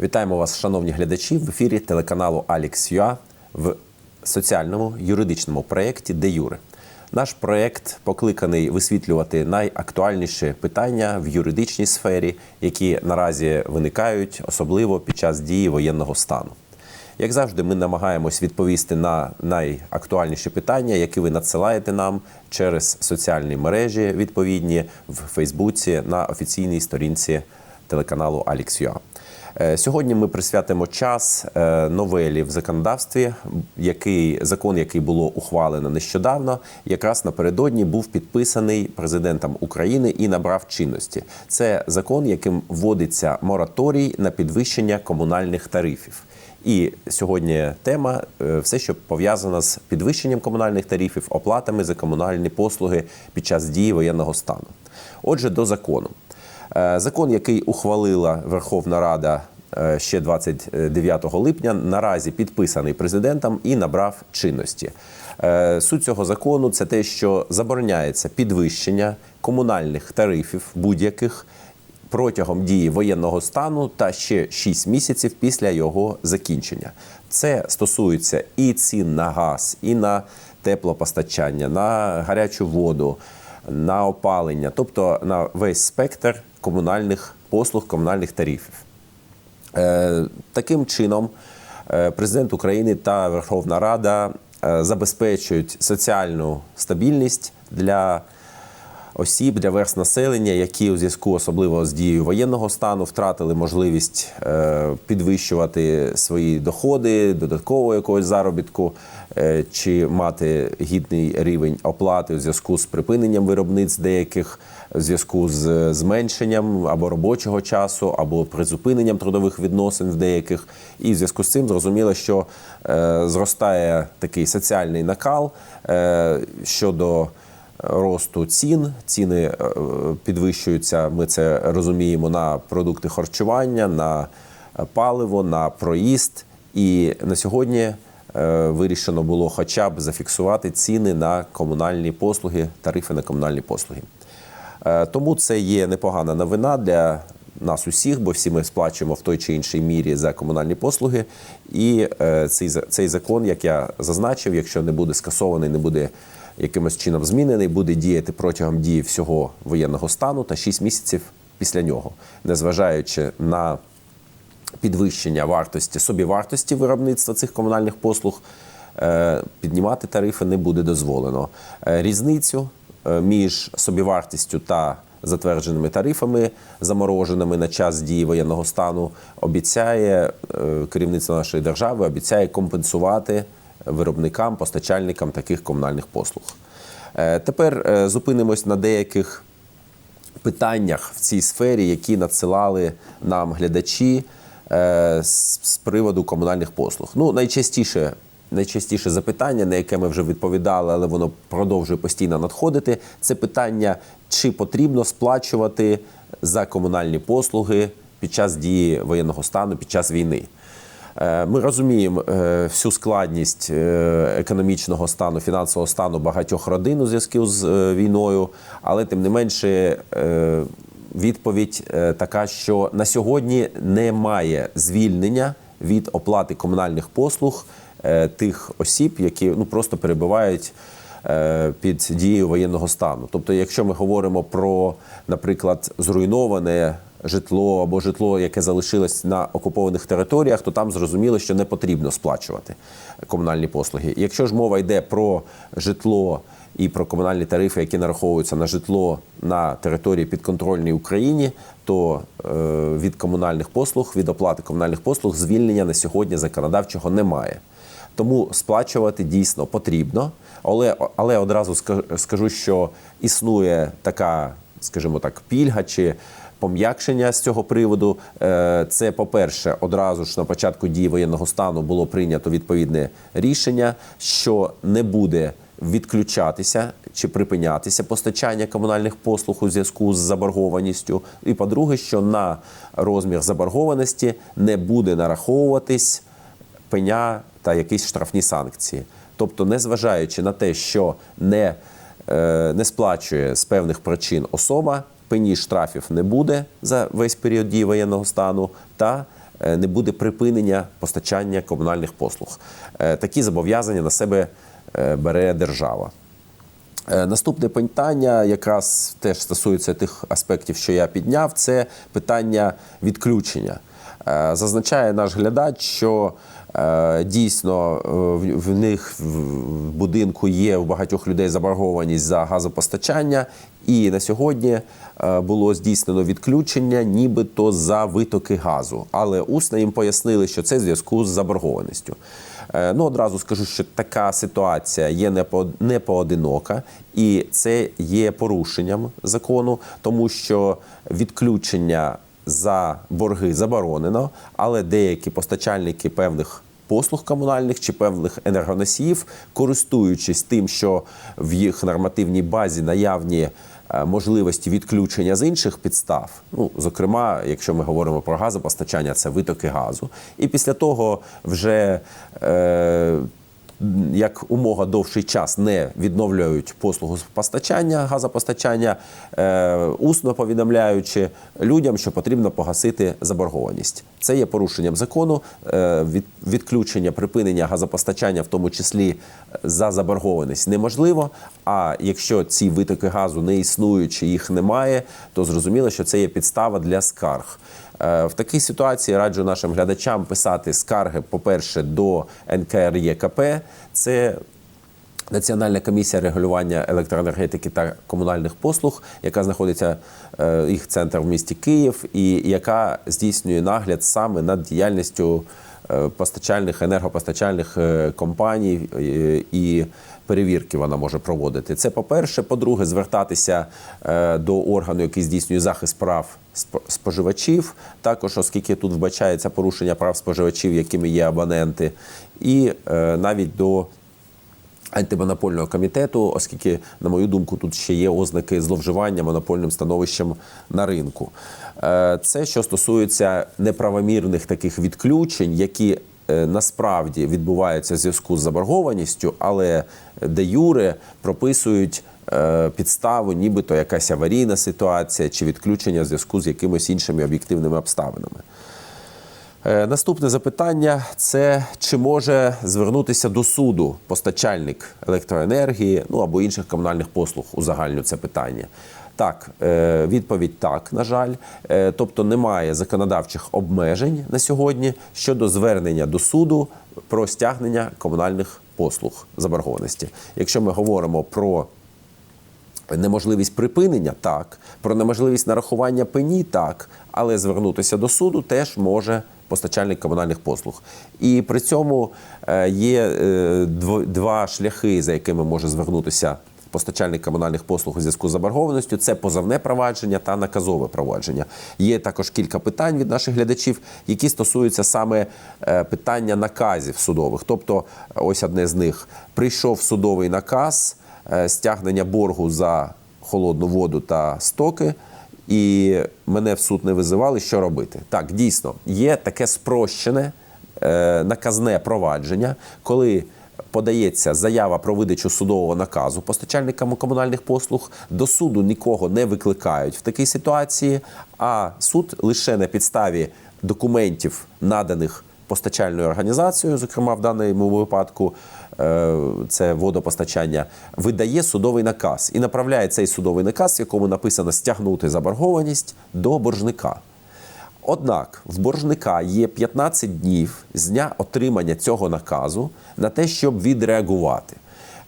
Вітаємо вас, шановні глядачі, в ефірі телеканалу Алікс.ua в соціальному юридичному проєкті Де Юре. Наш проєкт покликаний висвітлювати найактуальніші питання в юридичній сфері, які наразі виникають, особливо під час дії воєнного стану. Як завжди, ми намагаємось відповісти на найактуальніші питання, які ви надсилаєте нам через соціальні мережі відповідні в Фейсбуці на офіційній сторінці телеканалу Алікс.ua. Е, Сьогодні ми присвятимо час е, новелі в законодавстві, який закон, який було ухвалено нещодавно, якраз напередодні був підписаний президентом України і набрав чинності. Це закон, яким вводиться мораторій на підвищення комунальних тарифів. І сьогодні тема е, все, що пов'язано з підвищенням комунальних тарифів, оплатами за комунальні послуги під час дії воєнного стану. Отже, до закону. Е, Закон, який ухвалила Верховна Рада е, ще 29 липня, наразі підписаний президентом і набрав чинності. Суть цього закону це те, що забороняється підвищення комунальних тарифів будь-яких протягом дії воєнного стану та ще 6 місяців після його закінчення. Це стосується і цін на газ, і на теплопостачання, на гарячу воду, на опалення, тобто на весь спектр комунальних послуг, комунальних тарифів. Е, Таким чином, е, президент України та Верховна Рада е, забезпечують соціальну стабільність для осіб, для верст населення, які у зв'язку особливо з дією воєнного стану втратили можливість е, підвищувати свої доходи, додаткового якогось заробітку, е, чи мати гідний рівень оплати у зв'язку з припиненням виробництв деяких, у зв'язку з зменшенням або робочого часу, або призупиненням трудових відносин в деяких. І в зв'язку з цим зрозуміло, що е, зростає такий соціальний накал е, щодо росту цін. Ціни е, підвищуються. Ми це розуміємо на продукти харчування, на паливо, на проїзд. І на сьогодні е, вирішено було хоча б зафіксувати ціни на комунальні послуги, тарифи на комунальні послуги. Е, Тому це є непогана новина для нас усіх, бо всі ми сплачуємо в той чи іншій мірі за комунальні послуги. І е, цей, цей закон, як я зазначив, якщо не буде скасований, не буде якимось чином змінений, буде діяти протягом дії всього воєнного стану та 6 місяців після нього, незважаючи на підвищення вартості собівартості виробництва цих комунальних послуг. е, Піднімати тарифи не буде дозволено. Е, Різницю е, між собівартістю та затвердженими тарифами, замороженими на час дії воєнного стану, обіцяє керівництво нашої держави, обіцяє компенсувати виробникам, постачальникам таких комунальних послуг. Е, Тепер е, зупинимось на деяких питаннях в цій сфері, які надсилали нам глядачі е, з, приводу комунальних послуг. Ну, найчастіше, найчастіше запитання, на яке ми вже відповідали, але воно продовжує постійно надходити, це питання, чи потрібно сплачувати за комунальні послуги під час дії воєнного стану, під час війни. Е, Ми розуміємо е, всю складність е, економічного стану, фінансового стану багатьох родин у зв'язку з війною, але тим не менше відповідь така, що на сьогодні немає звільнення від оплати комунальних послуг тих осіб, які ну просто перебувають під дією воєнного стану. Тобто, якщо ми говоримо про, наприклад, зруйноване житло або житло, яке залишилось на окупованих територіях, то там зрозуміло, що не потрібно сплачувати комунальні послуги. Якщо ж мова йде про житло і про комунальні тарифи, які нараховуються на житло на території підконтрольній Україні, то е, від комунальних послуг, від оплати комунальних послуг звільнення на сьогодні законодавчого немає. Тому сплачувати дійсно потрібно, але, але одразу скажу, що існує така, скажімо так, пільга чи пом'якшення з цього приводу. Е, Це, по-перше, одразу ж на початку дії воєнного стану було прийнято відповідне рішення, що не буде відключатися чи припинятися постачання комунальних послуг у зв'язку з заборгованістю. І по-друге, що на розмір заборгованості не буде нараховуватись пеня та якісь штрафні санкції. Тобто, незважаючи на те, що не, е, не сплачує з певних причин особа, пені штрафів не буде за весь період дії воєнного стану та е, не буде припинення постачання комунальних послуг. Е, Такі зобов'язання на себе е, бере держава. Наступне питання, якраз теж стосується тих аспектів, що я підняв, це питання відключення. Е, Зазначає наш глядач, що е, дійсно е, в- в них в будинку є у багатьох людей заборгованість за газопостачання, і на сьогодні було здійснено відключення, нібито за витоки газу. Але усно їм пояснили, що це в зв'язку з заборгованістю. Ну, одразу скажу, що така ситуація є не поодинока, і це є порушенням закону, тому що відключення за борги заборонено, але деякі постачальники певних послуг комунальних чи певних енергоносіїв, користуючись тим, що в їх нормативній базі наявні е, можливості відключення з інших підстав. Ну, зокрема, якщо ми говоримо про газопостачання, це витоки газу. І після того вже е, як умога довший час не відновлюють послугу з постачання, газопостачання, е, усно повідомляючи людям, що потрібно погасити заборгованість. Це є порушенням закону, е, від, відключення, припинення газопостачання, в тому числі е, за заборгованість, неможливо. А якщо ці витоки газу не існують чи їх немає, то зрозуміло, що це є підстава для скарг. Е, В такій ситуації раджу нашим глядачам писати скарги, по-перше, до НКРЄКП. Це Національна комісія регулювання електроенергетики та комунальних послуг, яка знаходиться е, їх центр в місті Київ, і яка здійснює нагляд саме над діяльністю е, постачальних енергопостачальних е, компаній і перевірки вона може проводити. Це по-перше. По-друге, звертатися до органу, який здійснює захист прав споживачів, також оскільки тут вбачається порушення прав споживачів, якими є абоненти, і навіть до антимонопольного комітету, оскільки, на мою думку, тут ще є ознаки зловживання монопольним становищем на ринку. Е, Це що стосується неправомірних таких відключень, які е, насправді відбуваються в зв'язку з заборгованістю, але де юре прописують е, підставу, нібито якась аварійна ситуація чи відключення в зв'язку з якимись іншими об'єктивними обставинами. Е, Наступне запитання це чи може звернутися до суду постачальник електроенергії, ну або інших комунальних послуг узагальню це питання. Так, е, відповідь так, на жаль. Е, Тобто немає законодавчих обмежень на сьогодні щодо звернення до суду про стягнення комунальних послуг заборгованості. Якщо ми говоримо про Неможливість припинення так, про неможливість нарахування пені так, але звернутися до суду теж може постачальник комунальних послуг. І при цьому е, є е, два шляхи, за якими може звернутися постачальник комунальних послуг у зв'язку з заборгованістю. Це позовне провадження та наказове провадження. Є також кілька питань від наших глядачів, які стосуються саме е, питання наказів судових. Тобто, ось одне з них прийшов судовий наказ стягнення боргу за холодну воду та стоки, і мене в суд не визивали, що робити. Так, дійсно, є таке спрощене е, наказне провадження, коли подається заява про видачу судового наказу постачальникам комунальних послуг. До суду нікого не викликають в такій ситуації, а суд лише на підставі документів, наданих постачальною організацією, зокрема в даному випадку це водопостачання, видає судовий наказ і направляє цей судовий наказ, в якому написано стягнути заборгованість до боржника. Однак в боржника є 15 днів з дня отримання цього наказу на те, щоб відреагувати.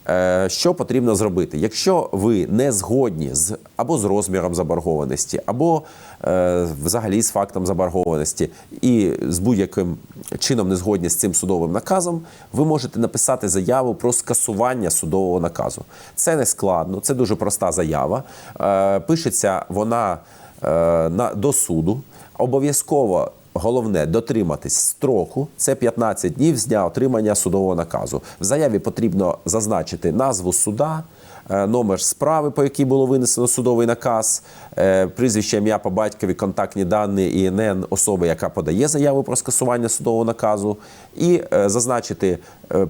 Е, Що потрібно зробити? Якщо ви не згодні з або з розміром заборгованості, або е, взагалі з фактом заборгованості, і з будь-яким чином не згодні з цим судовим наказом, ви можете написати заяву про скасування судового наказу. Це не складно, це дуже проста заява. Е, Пишеться вона е, на, до суду. Обов'язково головне дотриматись строку. Це 15 днів з дня отримання судового наказу. В заяві потрібно зазначити назву суда, е, номер справи, по якій було винесено судовий наказ, е, прізвище, ім'я по батькові, контактні дані і ІНН особи, яка подає заяву про скасування судового наказу, і е, зазначити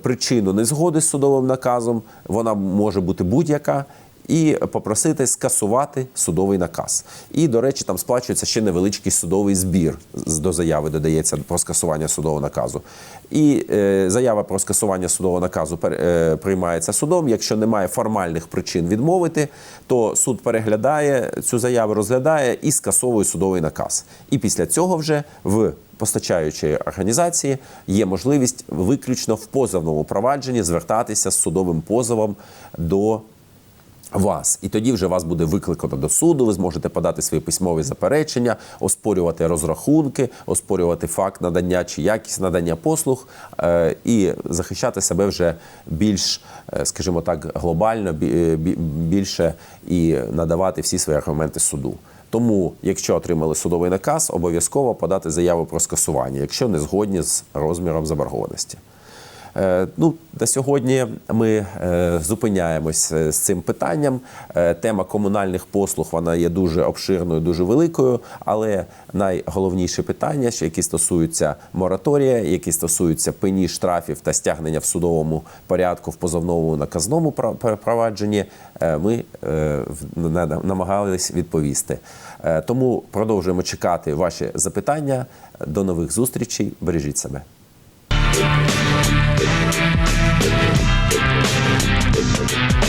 причину незгоди з судовим наказом. Вона може бути будь-яка і попросити скасувати судовий наказ. І, до речі, там сплачується ще невеличкий судовий збір до заяви, додається про скасування судового наказу. І е, заява про скасування судового наказу пер- е, приймається судом. Якщо немає формальних причин відмовити, то суд переглядає цю заяву, розглядає і скасовує судовий наказ. І після цього вже в постачаючої організації є можливість виключно в позовному провадженні звертатися з судовим позовом до вас, і тоді вже вас буде викликано до суду. Ви зможете подати свої письмові заперечення, оспорювати розрахунки, оспорювати факт надання чи якість надання послуг е, і захищати себе вже більш, е, скажімо так, глобально, е, бі- більше і надавати всі свої аргументи суду. Тому, якщо отримали судовий наказ, обов'язково подати заяву про скасування, якщо не згодні з розміром заборгованості. Е, Ну, на сьогодні ми е, зупиняємось е, з цим питанням. Тема комунальних послуг вона є дуже обширною, дуже великою. Але найголовніше питання, які стосуються мораторія, які стосуються пені штрафів та стягнення в судовому порядку в позовному наказному провадженні, ми намагались відповісти. Тому продовжуємо чекати ваші запитання. До нових зустрічей. Бережіть себе. Thank